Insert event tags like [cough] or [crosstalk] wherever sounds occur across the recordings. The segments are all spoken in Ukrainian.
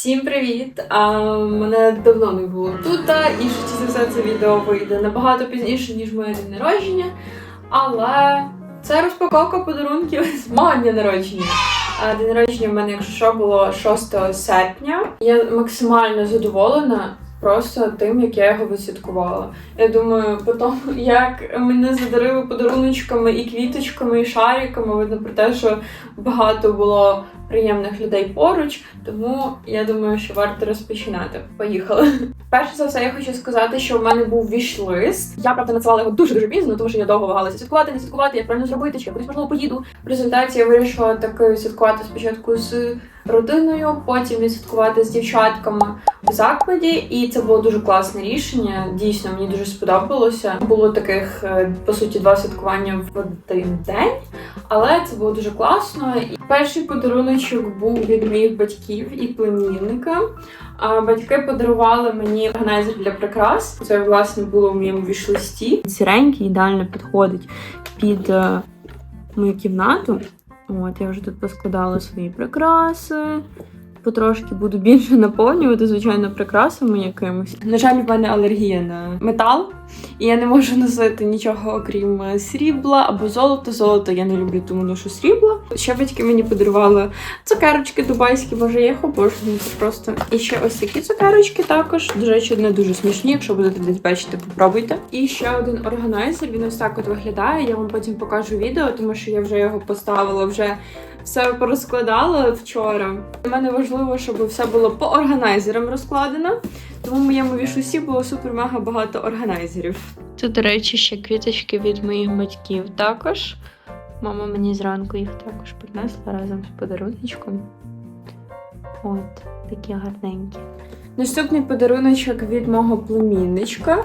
Всім привіт! А, мене давно не було тут, і швидше за все це відео вийде набагато пізніше, ніж моє день народження. Але це розпаковка подарунків з мого дня народження. А, День народження в мене, якщо що, було 6 серпня. Я максимально задоволена просто тим, як я його відсвяткувала. Я думаю, по тому, як мене задарили подаруночками і квіточками, і шариками, видно про те, що багато було приємних людей поруч. Тому я думаю, що варто розпочинати. Поїхали. Перше за все, я хочу сказати, що в мене був віш-лист. Я правда надсилала його дуже дуже пізно, тому що я довго вагалася святкувати, не святкувати, як правильно зробити, чи я кудись можливо поїду. В результаті я вирішила таки святкувати спочатку з родиною, потім відсвяткувати з дівчатками в закладі, і це було дуже класне рішення. Дійсно, мені дуже сподобалося. Було таких е, по суті два святкування в один день, але це було дуже класно. Перший подаруночок був від моїх батьків і племінника. Батьки подарували мені органайзер для прикрас. Це власне було в моєму вішлисті. Сіренький ідеально підходить під е, мою кімнату. От я вже тут поскладала свої прикраси. Потрошки буду більше наповнювати, звичайно, прикрасами якимось. На жаль, в мене алергія на метал, і я не можу носити нічого окрім е, срібла або золота. Золото я не люблю, тому ношу срібла. Ще батьки мені подарували цукерочки дубайські, боже, я їх обожнюю. Просто. І ще ось такі цукерочки також. До речі, не дуже смачні. Якщо будете десь бачити, попробуйте. І ще один органайзер. Він ось так от виглядає. Я вам потім покажу відео, тому що я вже його поставила вже. Все порозкладала вчора. Для мене важливо, щоб все було по органайзерам розкладено. Тому в моєму вішусі було супер-мега багато органайзерів. Тут, до речі, ще квіточки від моїх батьків також. Мама мені зранку їх також принесла разом з подаруночком. От, такі гарненькі. Наступний подаруночок від мого племінничка.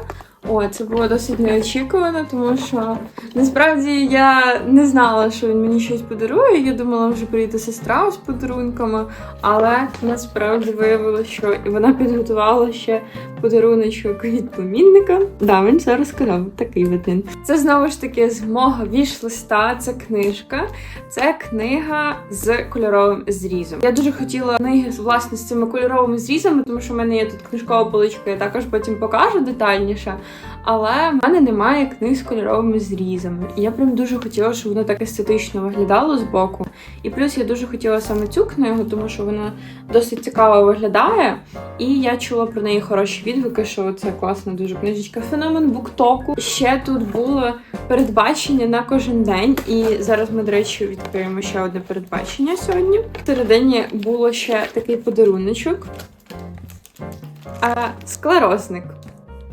О, це було досить неочікувано, тому що насправді я не знала, що він мені щось подарує. Я думала, вже прийде сестра з подарунками, але насправді виявилося, що і вона підготувала ще подаруночок від племінника. Да, він все розказав. Такий він. Це знову ж таки з мого віш-листа. Це книжка. Це книга з кольоровим зрізом. Я дуже хотіла книги власне з цими кольоровими зрізами, тому що в мене є тут книжкова поличка, я також потім покажу детальніше. Але в мене немає книг з кольоровими зрізами. І я прям дуже хотіла, щоб воно так естетично виглядало з боку. І плюс я дуже хотіла саме цю книгу, тому що вона досить цікаво виглядає. І я чула про неї хороші відгуки, що це класна дуже книжечка. Феномен буктоку. Ще тут було передбачення на кожен день. І зараз ми, до речі, відкриємо ще одне передбачення сьогодні. Всередині було ще такий подаруночок. А, склерозник.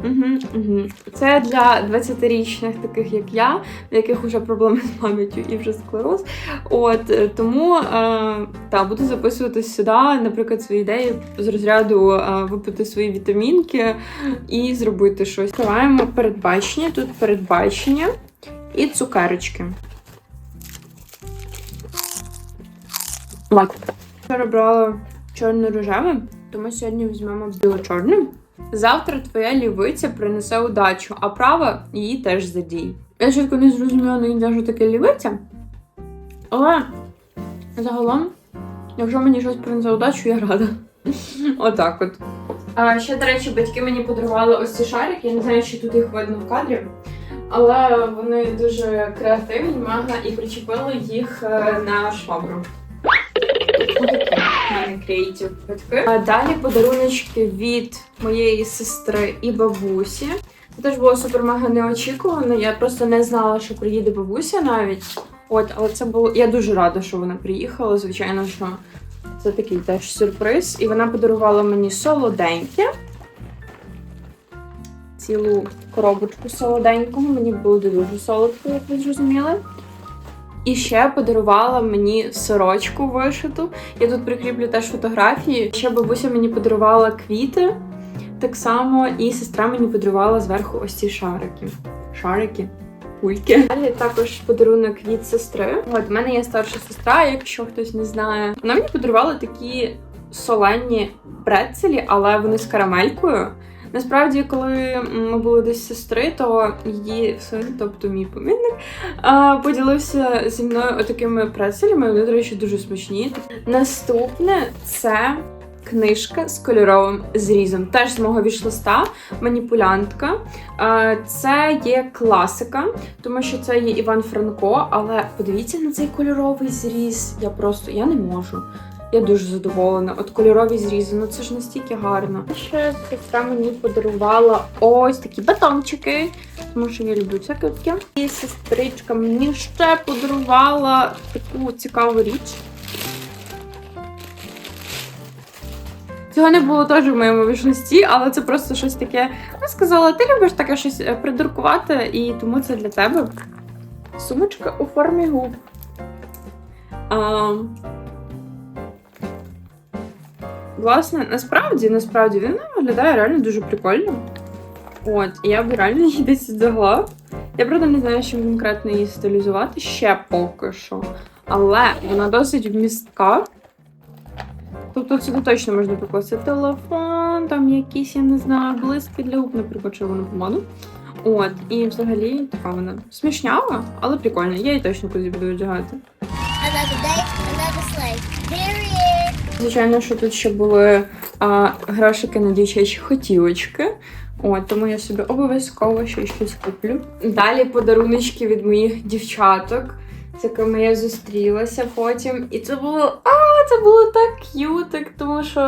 Угу, угу. Це для 20-річних, таких як я, в яких вже проблеми з пам'яттю і вже склероз. От е, тому е, та, буду записуватись сюди, наприклад, свої ідеї з розряду е, випити свої вітамінки і зробити щось. Відкриваємо передбачення. Тут передбачення і цукерочки. Лайк. Вчора брала чорно-рожеве, тому сьогодні візьмемо біло-чорне. Завтра твоя лівиця принесе удачу, а права її теж задій. Я чітко не зрозуміла навіть, що таке лівиця. Але загалом, якщо мені щось принесе удачу, я рада. [laughs] Отак от. А ще, до речі, батьки мені подарували ось ці шарики. Я не знаю, чи тут їх видно в кадрі. Але вони дуже креативні, мага, і причепили їх е, на швабру. Мене креатив батьки. А далі подаруночки від моєї сестри і бабусі. Це теж було супер мега неочікувано. Я просто не знала, що приїде бабуся навіть. От, але це було. Я дуже рада, що вона приїхала. Звичайно, що це такий теж сюрприз. І вона подарувала мені солоденьке. Цілу коробочку солоденького. Мені було дуже солодко, як ви зрозуміли. І ще подарувала мені сорочку вишиту. Я тут прикріплю теж фотографії. Ще бабуся мені подарувала квіти так само, і сестра мені подарувала зверху ось ці шарики. Шарики. Кульки. Далі також подарунок від сестри. От в мене є старша сестра, якщо хтось не знає. Вона мені подарувала такі соленні прецелі, але вони з карамелькою. Насправді, коли ми були десь сестри, то її тобто мій помінник, поділився зі мною отакими прецелями. Вони, до речі, дуже смачні. Наступне це книжка з кольоровим зрізом. Теж з мого вішлиста маніпулянтка. Це є класика, тому що це є Іван Франко, але подивіться на цей кольоровий зріз. Я просто я не можу. Я дуже задоволена. От кольорові зрізи, ну це ж настільки гарно. Ще сестра мені подарувала ось такі батончики, тому що я люблю всяке таке. І сестричка мені ще подарувала таку цікаву річ. Цього не було теж в моєму вічності, але це просто щось таке. Вона сказала, ти любиш таке щось е, придуркувати, і тому це для тебе сумочка у формі губ. Власне, насправді, насправді він виглядає реально дуже прикольно. От, я б реально її десь взяла. Я правда не знаю, чим конкретно її стилізувати ще поки що. Але вона досить вмістка. Тобто сюди точно можна покласти телефон, там якісь, я не знаю, блиски для губ, наприклад, червону помаду. От, і взагалі така вона смішнява, але прикольна. Я її точно кудись буду одягати. Звичайно, що тут ще були а, грошики на дівчачі хотілочки. От, тому я собі обов'язково ще щось куплю. Далі подаруночки від моїх дівчаток, з якими я зустрілася потім. І це було. А, це було так к'ютик, тому що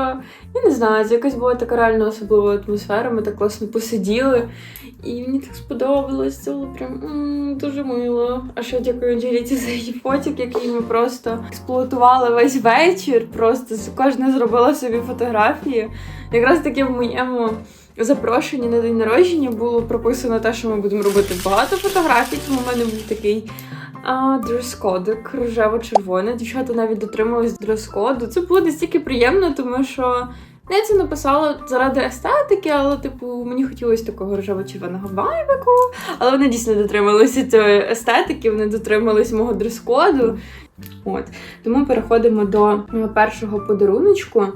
я не знаю, це якась була така реально особлива атмосфера. Ми так класно посиділи. І мені так сподобалось, це було прям дуже мило. А ще дякую Анжеліці за її фотик, який ми просто експлуатували весь вечір. Просто кожна зробила собі фотографії. Якраз таки в моєму запрошенні на день народження було прописано те, що ми будемо робити багато фотографій, тому в мене був такий. Дрес-кодик рожево-червоне. Дівчата навіть дотримались дрес-коду. Це було настільки приємно, тому що я це написала заради естетики, але, типу, мені хотілося такого рожево-червоного вайбику. Але вони дійсно дотрималися цієї естетики, вони дотримались мого дрес-коду. От. Тому переходимо до е, першого подаруночку.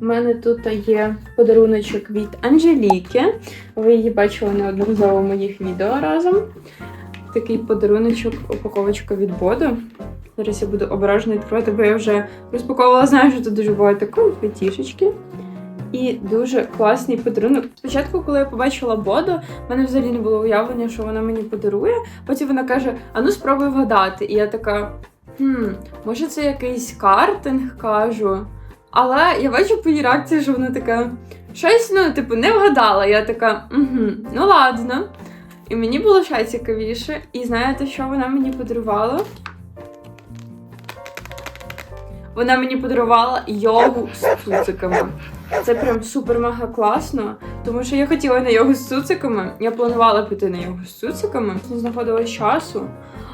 У мене тут є подаруночок від Анжеліки. Ви її бачили неодноразово в моїх відео разом. Такий подаруночок, упаковочка від Бодо. Зараз я буду обережно відкривати, бо я вже розпаковувала, знаю, що тут дуже багато конфетішечки. І дуже класний подарунок. Спочатку, коли я побачила Бодо, в мене взагалі не було уявлення, що вона мені подарує. Потім вона каже: А ну спробуй вгадати. І я така: хм, може, це якийсь картинг кажу. Але я бачу по її реакції, що вона така. Щось, ну, типу, не вгадала. Я така, угу, ну ладно. І мені було ще цікавіше. І знаєте, що вона мені подарувала? Вона мені подарувала йогу з цуциками. Це прям супер-мега класно, тому що я хотіла на йогу з цуциками. Я планувала піти на йогу з цуциками, не знаходила часу.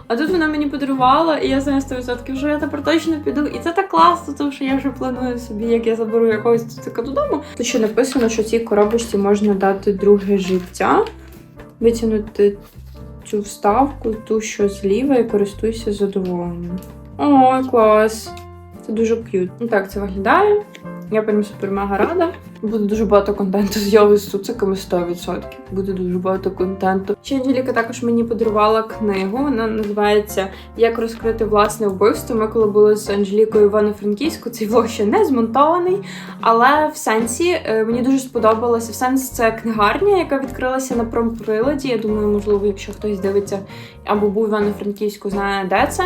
А тут вона мені подарувала, і я знаю 100%, що я тепер точно піду. І це так класно, тому що я вже планую собі, як я заберу якогось цуцика додому. Тут ще написано, що цій коробочці можна дати друге життя, витягнути цю вставку, ту, що зліва, і користуйся задоволенням. Ой, клас! Це дуже к'ют. Ну так це виглядає. Я прям супер мега рада. Буде дуже багато контенту з з цуциками 100%. Буде дуже багато контенту. Ще Анжеліка також мені подарувала книгу. Вона називається Як розкрити власне вбивство. Ми коли були з Анжелікою Івано-Франківську, цей влог ще не змонтований. Але в сенсі е, мені дуже сподобалося. В сенс це книгарня, яка відкрилася на промприладі. Я думаю, можливо, якщо хтось дивиться або був Івано-Франківську, знає де це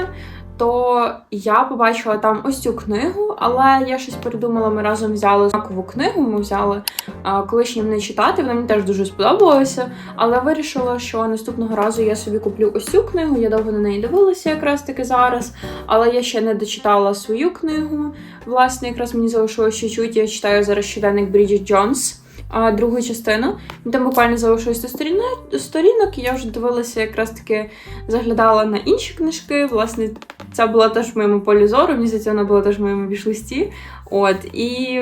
то я побачила там ось цю книгу, але я щось передумала. Ми разом взяли знакову книгу. Ми взяли а, колишнім не читати. Вона мені теж дуже сподобалася. Але вирішила, що наступного разу я собі куплю ось цю книгу. Я довго на неї дивилася якраз таки зараз. Але я ще не дочитала свою книгу. Власне, якраз мені залишилося чуть-чуть. Я читаю зараз щоденник Бріджит Джонс. Другу частину там буквально залишилось 100 сторінок, і я вже дивилася, якраз таки заглядала на інші книжки. Власне, Ця була теж в моєму полі зору, мені здається, вона була теж в моєму вішлисті. От, і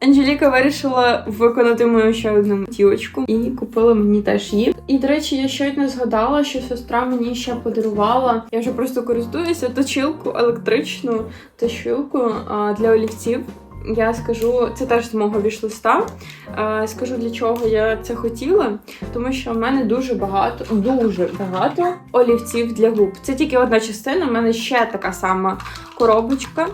Анжеліка вирішила виконати мою ще одну тілочку і купила мені теж її. І, до речі, я щойно згадала, що сестра мені ще подарувала. Я вже просто користуюся точилку, електричну точилку для олівців. Я скажу, це теж з мого вішлиста. Е, Скажу для чого я це хотіла, тому що в мене дуже багато, дуже багато олівців для губ. Це тільки одна частина. У мене ще така сама коробочка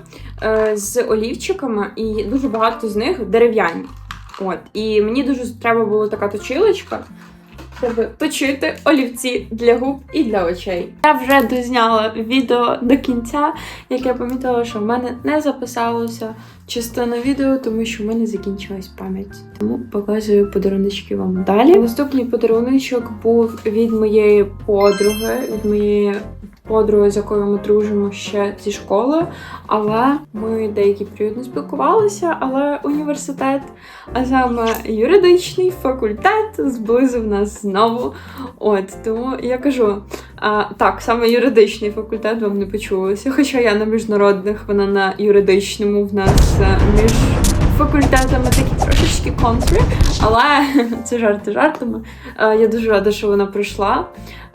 е, з олівчиками, і дуже багато з них дерев'яні. От, і мені дуже треба була така точилочка, щоб точити олівці для губ і для очей. Я вже дозняла відео до кінця, як я помітила, що в мене не записалося частина відео, тому що в мене закінчилась пам'ять. Тому показую подаруночки вам далі. Наступний подаруночок був від моєї подруги, від моєї подруги, з якою ми дружимо ще зі школи. Але ми деякий період не спілкувалися, але університет, а саме юридичний факультет, зблизив нас знову. От тому я кажу. А, так, саме юридичний факультет вам не почулося. Хоча я на міжнародних, вона на юридичному в нас е, між факультетами такі трошечки контри, але [laughs] це жарти жартами. Е, Я дуже рада, що вона прийшла.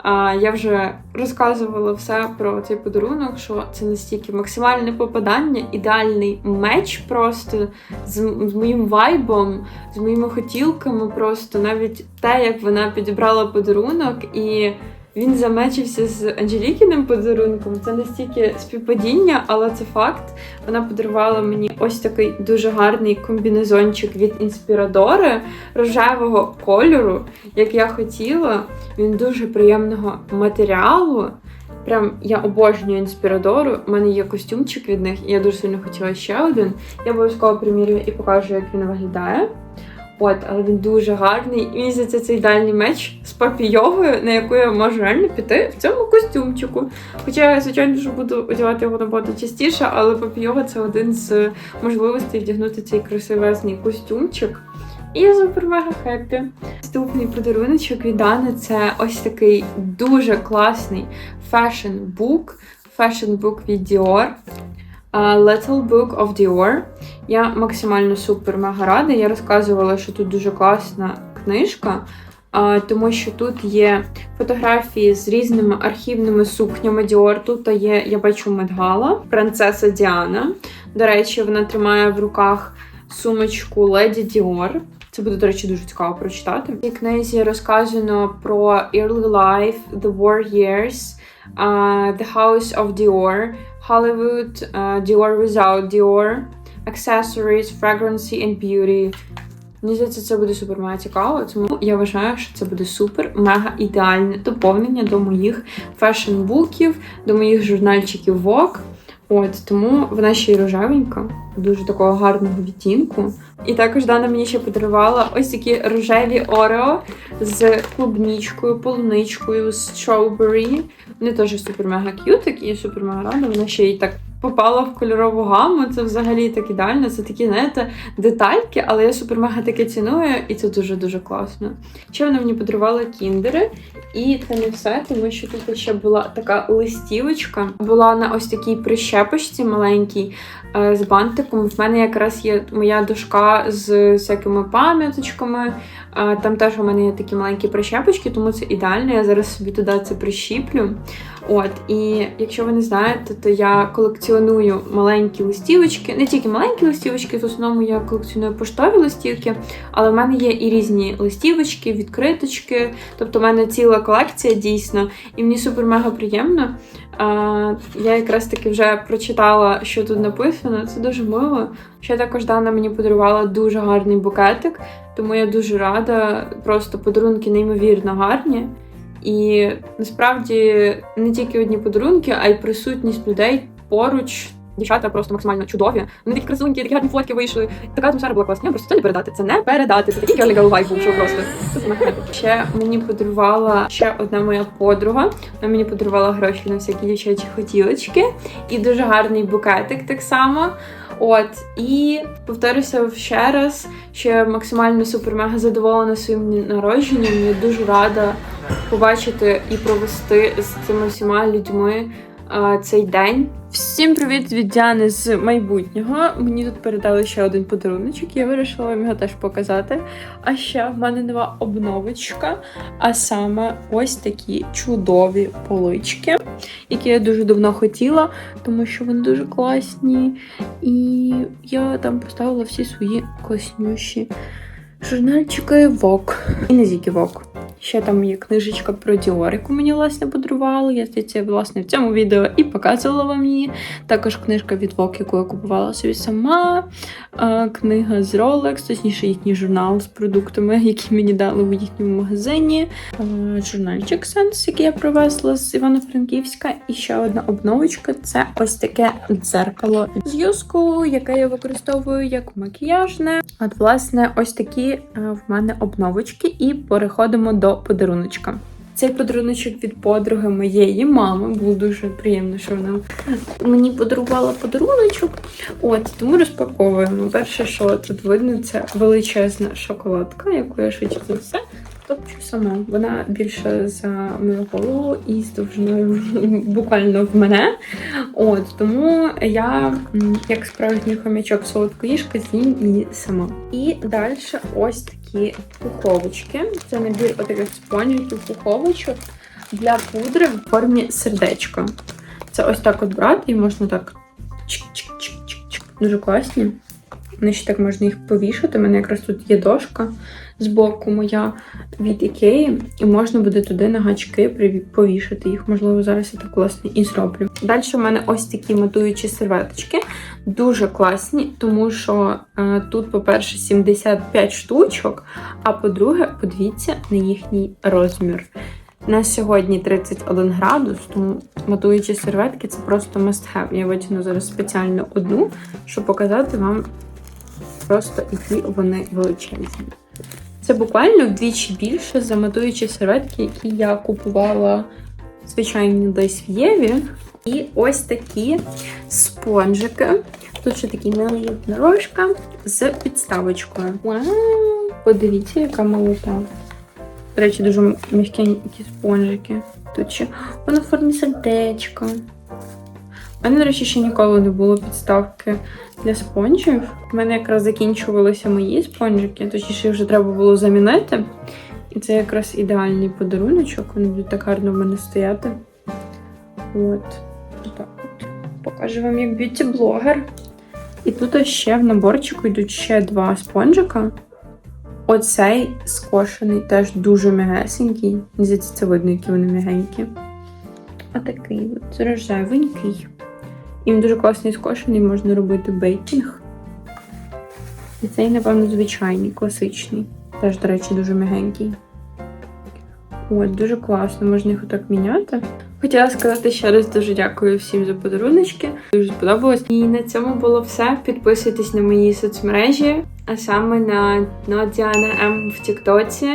А, Я вже розказувала все про цей подарунок, що це настільки максимальне попадання, ідеальний меч просто з, з моїм вайбом, з моїми хотілками. Просто навіть те, як вона підібрала подарунок, і він замечився з Анжелікіним подарунком. Це настільки співпадіння, але це факт. Вона подарувала мені ось такий дуже гарний комбінезончик від інспірадори рожевого кольору, як я хотіла. Він дуже приємного матеріалу. Прям я обожнюю інспірадору. У мене є костюмчик від них, і я дуже сильно хотіла ще один. Я обов'язково примірюю і покажу, як він виглядає. От, але він дуже гарний. І мені здається, це ідеальний меч з папійовою, на яку я можу реально піти в цьому костюмчику. Хоча я, звичайно, що буду одягати його набагато частіше, але папійова це один з можливостей вдягнути цей красивезний костюмчик. І я супер мега хеппі. Наступний подаруночок від Дани це ось такий дуже класний фешн-бук. Фешн-бук від Dior. Little Book of Dior. Я максимально супер мега рада. Я розказувала, що тут дуже класна книжка, тому що тут є фотографії з різними архівними сукнями Dior. Тут є, я бачу, медгала, принцеса Діана. До речі, вона тримає в руках сумочку Леді Dior. Це буде, до речі, дуже цікаво прочитати. В цій книзі розказано про Early Life, The War Years, uh, The House of Dior, Hollywood, uh, Dior Without Dior, Accessories, Fragrancy and Beauty. Мені здається, це буде супер мега цікаво. Тому я вважаю, що це буде супер мега ідеальне доповнення до моїх фешн-буків, до моїх журнальчиків Vogue. От тому вона ще й рожевенька, дуже такого гарного відтінку. І також Дана мені ще подарувала ось такі рожеві орео з клубнічкою, полуничкою, з strawberry. Вони теж супер мега к'ютик і супер мега рада. Вона ще й так попала в кольорову гаму. Це взагалі так ідеально. Це такі, знаєте, детальки, але я супер мега таке ціную, і це дуже дуже класно. Ще вона мені подарувала кіндери, і це не все, тому що тут ще була така листівочка. Була на ось такій прищепочці маленькій е, з бантиком. В мене якраз є моя дошка з всякими пам'яточками. Там теж у мене є такі маленькі прищепочки, тому це ідеально. Я зараз собі туди це прищіплю. От, і якщо ви не знаєте, то я колекціоную маленькі листівочки, не тільки маленькі листівочки, в основному я колекціоную поштові листівки, але в мене є і різні листівочки, відкриточки. Тобто в мене ціла колекція дійсно, і мені супер мега приємно. Я якраз таки вже прочитала, що тут написано. Це дуже мило. Ще також Дана мені подарувала дуже гарний букетик, тому я дуже рада. Просто подарунки неймовірно гарні. І насправді не тільки одні подарунки, а й присутність людей поруч. Дівчата просто максимально чудові. Вони такі красунькі, такі гарні фотки вийшли. Така атмосфера була класна. Просто це не передати. Це не передати. Це такий girly girl був, що просто ще мені подарувала ще одна моя подруга. Вона мені подарувала гроші на всякі дівчачі хотілочки і дуже гарний букетик так само. От і повторюся ще раз, що я максимально супер мега задоволена своїм народженням. Я дуже рада побачити і провести з цими всіма людьми цей день. Всім привіт від Діани з майбутнього. Мені тут передали ще один подаруночок, я вирішила вам його теж показати. А ще в мене нова обновочка, а саме ось такі чудові полички, які я дуже давно хотіла, тому що вони дуже класні. І я там поставила всі свої класнющі журнальчики Vogue. І не тільки Vogue. Ще там є книжечка про Dior, яку мені власне подарували. Я здається, власне в цьому відео і показувала вам її. Також книжка від Vogue, яку я купувала собі сама. Книга з Rolex, точніше їхній журнал з продуктами, [laughs] які мені дали у їхньому магазині. Журнальчик Sense, який я привезла з Івано-Франківська. І ще одна обновочка це ось таке дзеркало з юску, яке я використовую як макіяжне. От, власне, ось такі е, в мене обновочки, і переходимо до подаруночка. Цей подаруночок від подруги моєї мами. Було дуже приємно, що вона мені подарувала подаруночок. От тому розпаковуємо. Перше, що тут видно, це величезна шоколадка, яку я швидше за все топчу сама. Вона більше за мою голову і з довжиною [laughs] буквально в мене. От тому я, як справжній хомячок солодкоїжка, з'їм її сама. І далі ось такі пуховочки. Це набір отаких спонжиків пуховочок для пудри в формі сердечка. Це ось так от брати, і можна так чик-чик-чик-чик-чик. Дуже класні. Вони ще так можна їх повішати. У мене якраз тут є дошка з боку моя від Ікеї, і можна буде туди на гачки повішати їх. Можливо, зараз я так власне і зроблю. Далі в мене ось такі матуючі серветочки. Дуже класні, тому що е, тут, по-перше, 75 штучок, а по-друге, подивіться на їхній розмір. На сьогодні 31 градус, тому матуючі серветки це просто must have. Я витягну зараз спеціально одну, щоб показати вам просто, які вони величезні. Це буквально вдвічі більше за матуючі серветки, які я купувала, звичайно, десь в Єві. І ось такі спонжики. Тут ще такий милий дорожка з підставочкою. Вау! Подивіться, яка молота. До речі, дуже м'якенькі спонжики. Тут ще воно в формі сердечка. У мене, до речі, ще ніколи не було підставки для спонжів. У мене якраз закінчувалися мої спонжики, точніше їх вже треба було замінити. І це якраз ідеальний подаруночок. Вони будуть так гарно в мене стояти. От. Так. Покажу вам як б'юті-блогер. І тут ще в наборчику йдуть ще два спонжика. Оцей скошений теж дуже м'ягесенький. Здається, це видно, які вони м'ягенькі. А такий от рожевенький. Він дуже класний скошений, можна робити бейкінг. І цей, напевно, звичайний, класичний. Теж, до речі, дуже м'ягенький. От, дуже класно, можна їх отак міняти. Хотіла сказати ще раз дуже дякую всім за подаруночки. Дуже сподобалось. І на цьому було все. Підписуйтесь на мої соцмережі, а саме на Нодіана М в Тіктоці,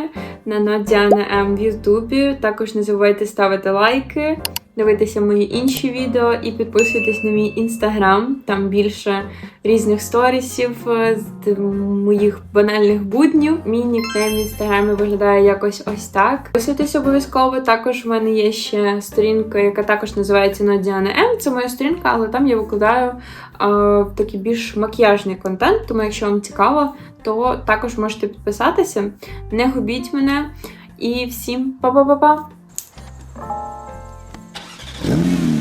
на Нодіана М в Ютубі. Також не забувайте ставити лайки, дивитися мої інші відео і підписуйтесь на мій інстаграм. Там більше різних сторісів е, з моїх банальних буднів. Мій нікнейм в інстаграмі виглядає якось ось так. Підписуйтесь обов'язково. Також в мене є ще сторінка, яка також називається Нодіана М. Це моя сторінка, але там я викладаю е, такий більш макіяжний контент. Тому, якщо вам цікаво, то також можете підписатися. Не губіть мене. І всім па-па-па-па! Thank.